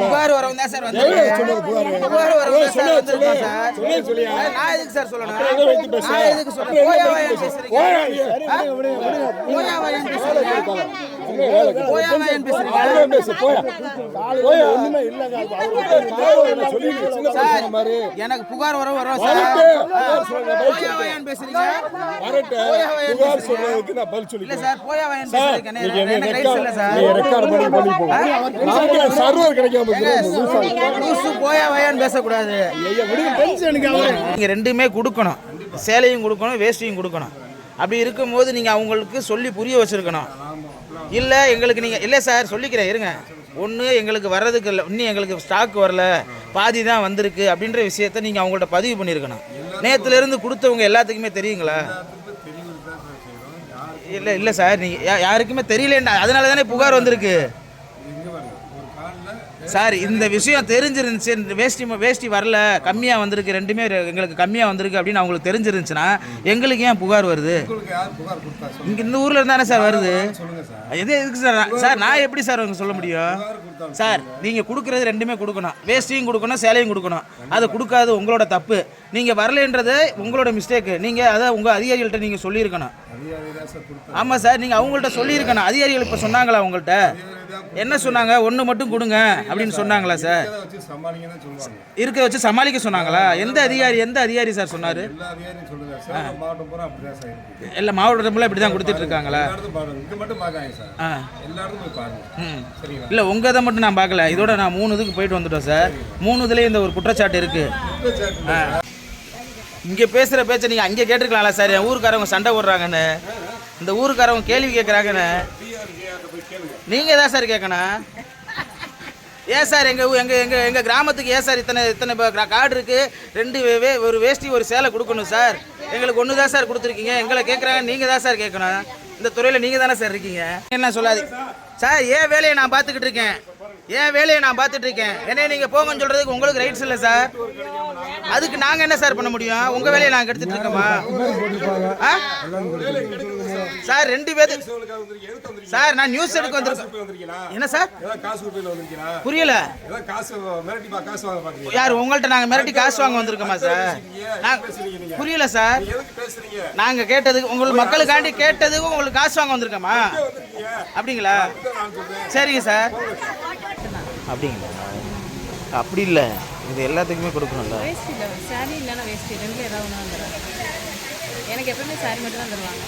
புகார் வரவங்க தான் சார் வந்து புகார் வரவங்க? சார் வந்திருக்கோம் சார். நான் எதுக்கு சார் சொல்லணும்? நான் எதுக்கு சொல்லணும்? போயா பேசுறீங்க. வாயான்னு எனக்கு புகார் வர வரும் பேசக்கூடாது? நீங்க ரெண்டுமே கொடுக்கணும். சேலையும் கொடுக்கணும் வேஷ்டியும் கொடுக்கணும். அப்படி இருக்கும்போது நீங்கள் அவங்களுக்கு சொல்லி புரிய வச்சுருக்கணும். இல்லை எங்களுக்கு நீங்கள் இல்லை சார் சொல்லிக்கிறேன் இருங்க. ஒன்று எங்களுக்கு வர்றதுக்கு இல்லை இன்னும் எங்களுக்கு ஸ்டாக் வரல. பாதி தான் வந்திருக்கு அப்படின்ற விஷயத்த நீங்கள் அவங்கள்ட்ட பதிவு பண்ணியிருக்கணும் நேற்றுலேருந்து கொடுத்தவங்க எல்லாத்துக்குமே தெரியுங்களா? இல்லை இல்லை சார் நீங்கள் யாருக்குமே தெரியலேண்டா அதனால தானே புகார் வந்திருக்கு? சார் இந்த விஷயம் தெரிஞ்சிருந்துச்சு. இந்த வேஷ்டி வேஷ்டி வரல. கம்மியாக வந்திருக்கு. ரெண்டுமே எங்களுக்கு கம்மியாக வந்திருக்கு அப்படின்னு அவங்களுக்கு தெரிஞ்சிருந்துச்சுன்னா எங்களுக்கு ஏன் புகார் வருது? இங்கே இந்த ஊரில் இருந்தானே சார் வருது? எது எதுக்கு சார்? சார் நான் எப்படி சார் அவங்க சொல்ல முடியும்? சார் நீங்கள் கொடுக்குறது ரெண்டுமே கொடுக்கணும். வேஷ்டியும் கொடுக்கணும் சேலையும் கொடுக்கணும். அதை கொடுக்காது உங்களோட தப்பு. நீங்கள் வரலைன்றது உங்களோட மிஸ்டேக்கு நீங்கள் அதை உங்கள் அதிகாரிகள்ட்ட நீங்கள் சொல்லியிருக்கணும். ஆமாம் சார் நீங்கள் அவங்கள்ட்ட சொல்லியிருக்கணும். அதிகாரிகள் இப்போ சொன்னாங்களா உங்கள்கிட்ட என்ன சொன்னாங்க? ஒன்று மட்டும் கொடுங்க அப்படின்னு சொன்னாங்களா சார்? இருக்க வச்சு சமாளிக்க சொன்னாங்களா? எந்த அதிகாரி எந்த அதிகாரி சார் சொன்னார்? எல்லா சார் மாவட்டம் மாவட்டத்தில் இப்படி தான் கொடுத்துட்டு இருக்காங்களா? இல்லை உங்கள் இதை மட்டும் நான் பார்க்கல இதோட நான் மூணு இதுக்கு போயிட்டு வந்துட்டோம் சார். மூணு இதுலேயும் இந்த ஒரு குற்றச்சாட்டு இருக்குது இங்கே பேசுகிற பேச்சை நீங்கள் அங்கே கேட்டிருக்கலாம்ல சார். என் ஊருக்காரவங்க சண்டை போடுறாங்கன்னு. இந்த ஊருக்காரவங்க கேள்வி கேட்குறாங்கன்னு நீங்கள் தான் சார் கேட்கணும் ஏன் சார் எங்கள் எங்கள் எங்கள் எங்கள் கிராமத்துக்கு ஏன் சார் இத்தனை இத்தனை இப்போ கார்டு இருக்குது ரெண்டு வே- வே- ஒரு வேஷ்டி ஒரு சேலை கொடுக்கணும் சார். எங்களுக்கு ஒன்று தான் சார் கொடுத்துருக்கீங்க. எங்களை கேட்குறாங்க நீங்கள் தான் சார் கேட்கணும் இந்த துறையில் நீங்கள் தானே சார் இருக்கீங்க? என்ன சொல்லாது சார் ஏன் வேலையை நான் பார்த்துக்கிட்டு இருக்கேன். ஏன் வேலையை நான் பார்த்துட்டு இருக்கேன் என்ன நீங்கள் போங்கன்னு சொல்கிறதுக்கு உங்களுக்கு ரைட்ஸ் இல்லை சார் அதுக்கு நாங்கள் என்ன சார் பண்ண முடியும்? உங்கள் வேலையை நாங்கள் எடுத்துட்டு இருக்கோமா ஆ? சார் ரெண்டு பேர் சார் நான் நியூஸ் எடுக்க வந்திருக்கேன். என்ன சார் புரியல. யார் உங்கள்கிட்ட நாங்கள் மிரட்டி காசு வாங்க வந்திருக்கோமா சார் புரியல சார் நாங்கள் கேட்டதுக்கு உங்களுக்கு மக்களுக்காண்டி கேட்டதுக்கு உங்களுக்கு காசு வாங்க வந்திருக்கோமா? அப்படிங்களா? சரிங்க சார் அப்படிங்களா? அப்படி இல்லை. இது எல்லாத்துக்குமே கொடுக்கணும்ல. வேஷ்டி இல்லை. சாரி இல்லைன்னா வேஷ்டி ரெண்டுல ஏதாவது ஒன்று தருவாங்க எனக்கு எப்பவுமே சாரி மட்டும் தான் தருவாங்க